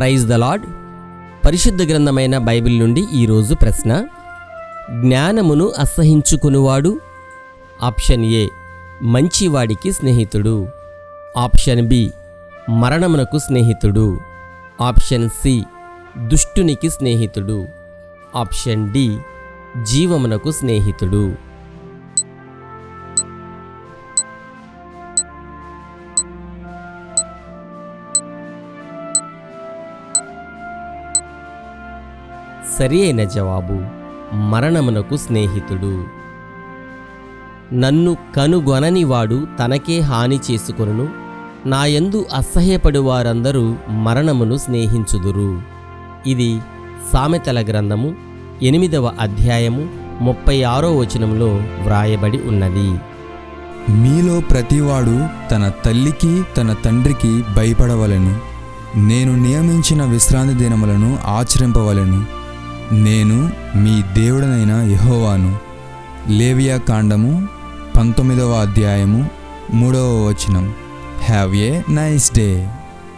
Praise the lord పరిశుద్ధ గ్రంథమైన Bible నుండి ఈరోజు ప్రశ్న. జ్ఞానమును అసహించుకునివాడు? ఆప్షన్ ఏ మంచివాడికి స్నేహితుడు. ఆప్షన్ బి మరణమునకు స్నేహితుడు. ఆప్షన్ సి దుష్టునికి స్నేహితుడు. ఆప్షన్ డి జీవమునకు స్నేహితుడు. సరి అయిన జవాబు మరణమునకు స్నేహితుడు. నన్ను కనుగొనని వాడు తనకే హాని చేసుకొనును నాయందు అసహ్యపడు వారందరూ మరణమును స్నేహించుదురు. ఇది సామెతల గ్రంథము ఎనిమిదవ అధ్యాయము ముప్పై ఆరో వచనంలో వ్రాయబడి ఉన్నది. మీలో ప్రతివాడు తన తల్లికి తన తండ్రికి భయపడవలెను. నేను నియమించిన విశ్రాంతి దినములను ఆచరింపవలను. నేను మీ దేవుడనైన యెహోవాను. లేవియా కాండము పంతొమ్మిదవ అధ్యాయము మూడవ వచనం. Have a nice day.